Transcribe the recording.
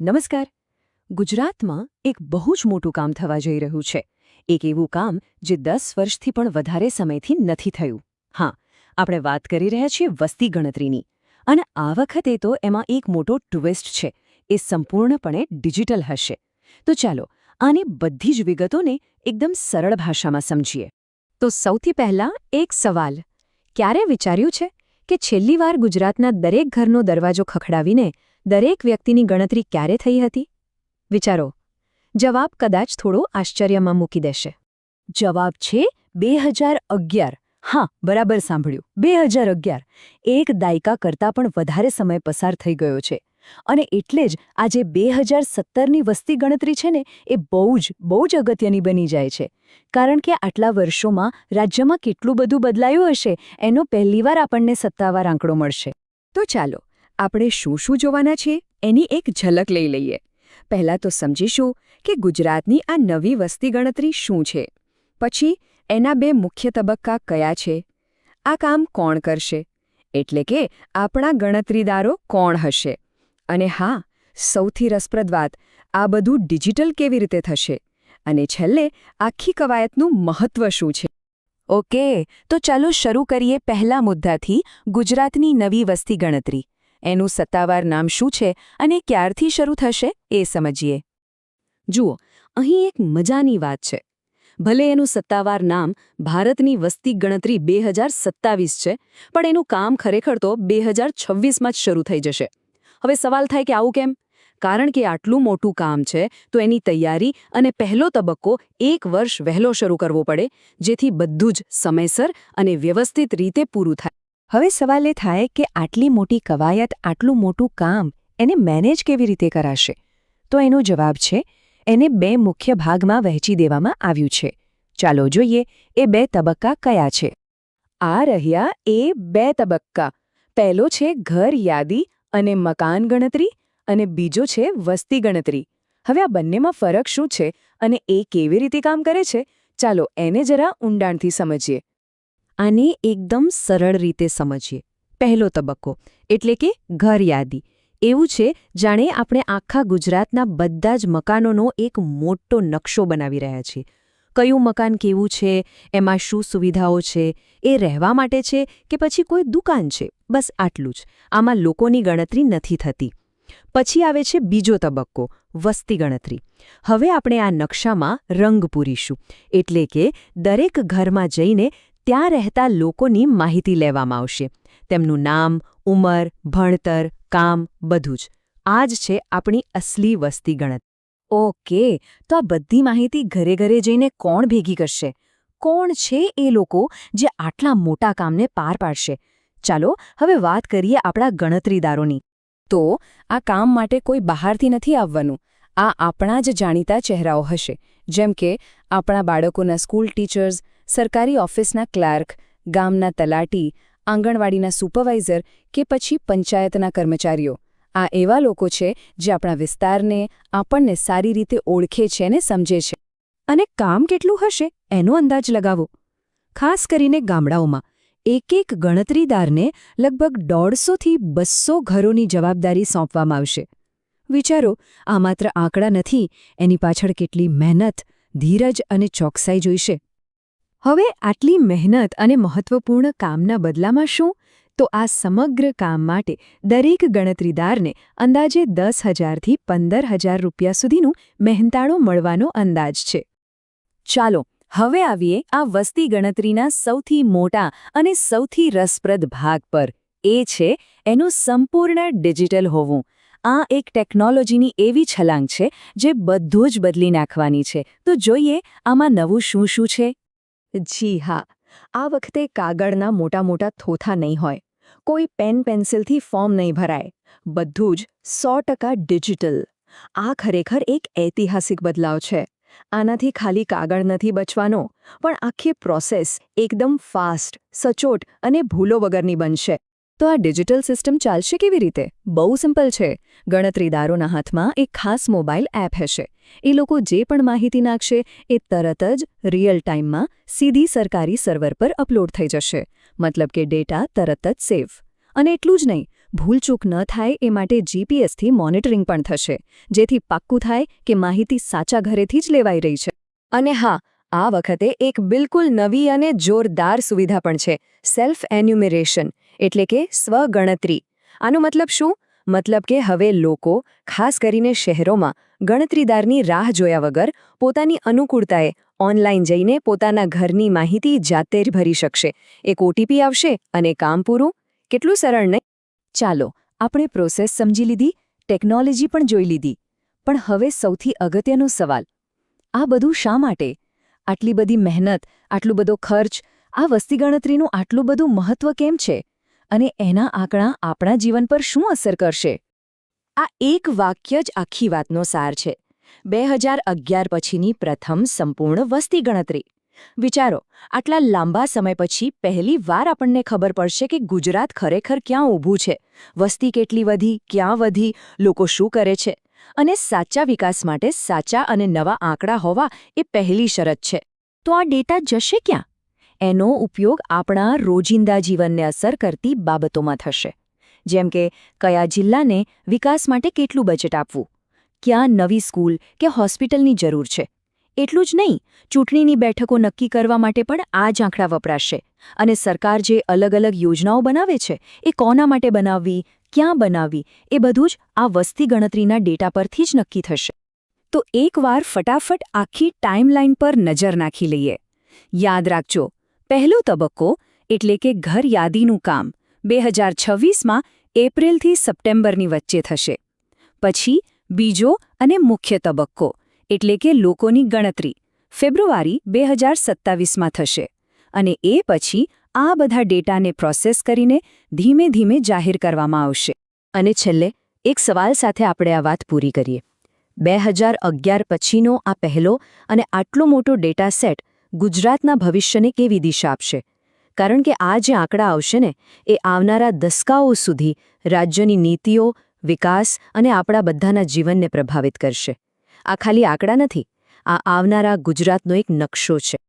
નમસ્કાર. ગુજરાતમાં એક બહુ જ મોટું કામ થવા જઈ રહ્યું છે. એક એવું કામ જે દસ વર્ષથી પણ વધારે સમયથી નથી થયું. હા, આપણે વાત કરી રહ્યા છીએ વસ્તી ગણતરીની. અને આ વખતે તો એમાં એક મોટો ટ્વિસ્ટ છે. એ સંપૂર્ણપણે ડિજિટલ હશે. તો ચાલો, આની બધી જ વિગતોને એકદમ સરળ ભાષામાં સમજીએ. તો સૌથી પહેલા એક સવાલ. ક્યારે વિચાર્યું છે કે છેલ્લી વાર ગુજરાતના દરેક ઘરનો દરવાજો ખખડાવીને દરેક વ્યક્તિની ગણતરી ક્યારે થઈ હતી? વિચારો. જવાબ કદાચ થોડો આશ્ચર્યમાં મૂકી દેશે. જવાબ છે બે હજાર અગિયાર. હા, બરાબર સાંભળ્યું. બે હજાર અગિયાર. એક દાયકા કરતાં પણ વધારે સમય પસાર થઈ ગયો છે. અને એટલે જ આજે બે હજાર સત્તરની વસ્તી ગણતરી છે ને, એ બહુ જ બહુ જ અગત્યની બની જાય છે. કારણ કે આટલા વર્ષોમાં રાજ્યમાં કેટલું બધું બદલાયું હશે, એનો પહેલીવાર આપણને સત્તાવાર આંકડો મળશે. તો ચાલો આપણે શું શું જોવાના છીએ એની એક ઝલક લઈ લઈએ. પહેલાં તો સમજીશું કે ગુજરાતની આ નવી વસ્તી ગણતરી શું છે. પછી એના બે મુખ્ય તબક્કા કયા છે? આ કામ કોણ કરશે? એટલે કે આપણા ગણતરીદારો કોણ હશે? અને હા, સૌથી રસપ્રદ વાત, આ બધું ડિજિટલ કેવી રીતે થશે? અને છેલ્લે આખી કવાયતનું મહત્વ શું છે? ઓકે, તો ચાલો શરૂ કરીએ પહેલા મુદ્દાથી ગુજરાતની નવી વસ્તી ગણતરી. એનું સત્તાવાર નામ શું છે અને ક્યારથી શરૂ થશે એ સમજીએ. જુઓ, અહીં એક મજાની વાત છે. ભલે એનું સત્તાવાર નામ ભારતની વસ્તી ગણતરી બે છે, પણ એનું કામ ખરેખર તો બે હજાર છવ્વીસમાં જ શરૂ થઈ જશે. હવે સવાલ થાય કે આવું કેમ? કારણ કે આટલું મોટું કામ છે, તો એની તૈયારી અને પહેલો તબક્કો એક વર્ષ વહેલો શરૂ કરવો પડે, જેથી બધું જ સમયસર અને વ્યવસ્થિત રીતે પૂરું થાય. હવે સવાલ એ થાય કે આટલી મોટી કવાયત, આટલું મોટું કામ એને મેનેજ કેવી રીતે કરાશે? તો એનો જવાબ છે, એને બે મુખ્ય ભાગમાં વહેંચી દેવામાં આવ્યું છે. ચાલો જોઈએ, એ બે તબક્કા કયા છે? આ રહ્યા એ બે તબક્કા. પહેલો છે ઘર યાદી અને મકાન ગણતરી અને બીજો છે વસ્તી ગણતરી. હવે આ બંનેમાં ફરક શું છે અને એ કેવી રીતે કામ કરે છે? ચાલો એને જરા ઊંડાણથી સમજીએ. આને એકદમ સરળ રીતે સમજીએ. પહેલો તબક્કો, એટલે કે ઘર યાદી એવું છે, જાણે આપણે આખા ગુજરાતના બધા જ મકાનોનો એક મોટો નકશો બનાવી રહ્યા છીએ. કયું મકાન કેવું છે, એમાં શું સુવિધાઓ છે, એ રહેવા માટે છે કે પછી કોઈ દુકાન છે, બસ આટલું જ. આમાં લોકોની ગણતરી નથી થતી. પછી આવે છે બીજો તબક્કો, વસ્તી ગણતરી. હવે આપણે આ નકશામાં રંગ પૂરીશું. એટલે કે દરેક ઘરમાં જઈને ત્યાં રહેતા લોકોની માહિતી લેવામાં આવશે. તેમનું નામ, ઉંમર, ભણતર, કામ, બધું જ. આ જ છે આપણી અસલી વસ્તી ગણત. ઓકે, તો આ બધી માહિતી ઘરે ઘરે જઈને કોણ ભેગી કરશે? કોણ છે એ લોકો જે આટલા મોટા કામને પાર પાડશે? ચાલો, હવે વાત કરીએ આપણા ગણતરીદારોની. તો, આ કામ માટે કોઈ બહારથી નથી આવવાનું. આ આપણા જ જાણીતા ચહેરાઓ હશે. જેમ કે, આપણા બાળકોના સ્કૂલ ટીચર્સ સરકારી ઓફિસના ક્લાર્ક, ગામના તલાટી, આંગણવાડીના સુપરવાઇઝર કે પછી પંચાયતના કર્મચારીઓ. આ એવા લોકો છે જે આપણા વિસ્તારને, આપણને સારી રીતે ઓળખે છે ને સમજે છે. અને કામ કેટલું હશે એનો અંદાજ લગાવો. ખાસ કરીને ગામડાઓમાં એક એક ગણતરીદારને લગભગ દોઢસોથી બસો ઘરોની જવાબદારી સોંપવામાં આવશે. વિચારો, આ માત્ર આંકડા નથી, એની પાછળ કેટલી મહેનત, ધીરજ અને ચોકસાઈ જોઈશે. હવે આટલી મહેનત અને મહત્વપૂર્ણ કામના બદલામાં શું? તો આ સમગ્ર કામ માટે દરેક ગણતરીદારને અંદાજે દસ હજારથી પંદર હજાર રૂપિયા સુધીનું મહેનતાણું મળવાનો અંદાજ છે. ચાલો, હવે આવીએ આ વસ્તી ગણતરીના સૌથી મોટા અને સૌથી રસપ્રદ ભાગ પર. એ છે, એનું સંપૂર્ણ ડિજિટલ હોવું. આ એક ટેકનોલોજીની એવી છલાંગ છે, જે બધું જ બદલી નાખવાની છે. તો જોઈએ, આમાં નવું શું શું છે? જી હા, આ વખતે કાગળના મોટા મોટા થોથા નહીં હોય. કોઈ પેન પેન્સિલથી ફોર્મ નહીં ભરાય. બધું જ સો ડિજિટલ. આ ખરેખર એક ઐતિહાસિક બદલાવ છે. આનાથી ખાલી કાગળ નથી બચવાનો, પણ આખી પ્રોસેસ એકદમ ફાસ્ટ, સચોટ અને ભૂલો વગરની બનશે. તો આ ડિજિટલ સિસ્ટમ ચાલશે કેવી રીતે? બહુ સિમ્પલ છે. ગણતરીદારોના હાથમાં એક ખાસ મોબાઈલ એપ હશે. એ લોકો જે પણ માહિતી નાખશે, એ તરત જ રિયલ ટાઈમમાં સીધી સરકારી સર્વર પર અપલોડ થઈ જશે. મતલબ કે ડેટા તરત જ સેવ અને એટલું જ નહીં, ભૂલચૂક ન થાય એ માટે જીપીએસથી મોનિટરિંગ પણ થશે. જેથી પાક્કું થાય કે માહિતી સાચા ઘરેથી જ લેવાઈ રહી છે. અને હા આ વખતે એક બિલકુલ નવી અને જોરદાર સુવિધા પણ છે, સેલ્ફ એન્યુમેરેશન, એટલે કે સ્વગણતરી. આનો મતલબ શું? મતલબ કે હવે લોકો, ખાસ કરીને શહેરોમાં, ગણતરીદારની રાહ જોયા વગર પોતાની અનુકૂળતાએ ઓનલાઈન જઈને પોતાના ઘરની માહિતી જાતે જ ભરી શકશે. એક ઓટીપી આવશે અને કામ પૂરું? કેટલું સરળ નહીં? ચાલો, આપણે પ્રોસેસ સમજી લીધી, ટેકનોલોજી પણ જોઈ લીધી. પણ હવે સૌથી અગત્યનો સવાલ. આ બધું શા માટે? આટલી બધી મહેનત, આટલું બધો ખર્ચ, આ વસ્તી ગણતરીનું આટલું બધું મહત્વ કેમ છે? અને એના આંકડા આપણા જીવન પર શું અસર કરશે? આ એક વાક્ય જ આખી વાતનો સાર છે. બે હજાર અગિયાર પછીની પ્રથમ સંપૂર્ણ વસ્તી ગણતરી. વિચારો, આટલા લાંબા સમય પછી પહેલી વાર આપણને ખબર પડશે કે ગુજરાત ખરેખર ક્યાં ઊભું છે. વસ્તી કેટલી વધી, ક્યાં વધી, લોકો શું કરે છે? અને સાચા વિકાસ માટે સાચા અને નવા આંકડા હોવા એ પહેલી શરત છે. તો આ ડેટા જશે ક્યાં? એનો ઉપયોગ આપણા રોજિંદા જીવનને અસર કરતી બાબતોમાં થશે. જેમ કે, કયા જિલ્લાને વિકાસ માટે કેટલું બજેટ આપવું? ક્યાં નવી સ્કૂલ કે હોસ્પિટલની જરૂર છે? એટલું જ નહીં, ચૂંટણીની બેઠકો નક્કી કરવા માટે પણ આ જ આંકડા વપરાશે. અને સરકાર જે અલગ અલગ યોજનાઓ બનાવે છે, એ કોના માટે બનાવવી ક્યાં બનાવવી, એ બધું જ આ વસ્તી ગણતરીના ડેટા પરથી જ નક્કી થશે. તો એકવાર ફટાફટ આખી ટાઈમલાઈન પર નજર નાખી લઈએ. યાદ રાખજો, પહેલો તબક્કો એટલે કે ઘર યાદીનું કામ, બે હજાર છવ્વીસમાં એપ્રિલથી સપ્ટેમ્બરની વચ્ચે થશે. પછી બીજો અને મુખ્ય તબક્કો એટલે કે લોકોની ગણતરી, ફેબ્રુઆરી બે હજાર સત્તાવીસમાં થશે. અને એ પછી આ બધા ડેટાને પ્રોસેસ કરીને ધીમે ધીમે જાહેર કરવામાં આવશે. અને છેલ્લે, એક સવાલ સાથે આપણે આ વાત પૂરી કરીએ. બે હજાર અગિયાર પછીનો આ પહેલો અને આટલો મોટો ડેટા સેટ ગુજરાતના ભવિષ્યને કેવી દિશા આપશે? કારણ કે આ જે આંકડા આવશે ને, એ આવનારા દસકાઓ સુધી રાજ્યની નીતિઓ, વિકાસ અને આપણા બધાના જીવનને પ્રભાવિત કરશે. આ ખાલી આંકડા નથી, આ આવનારા ગુજરાતનો એક નકશો છે.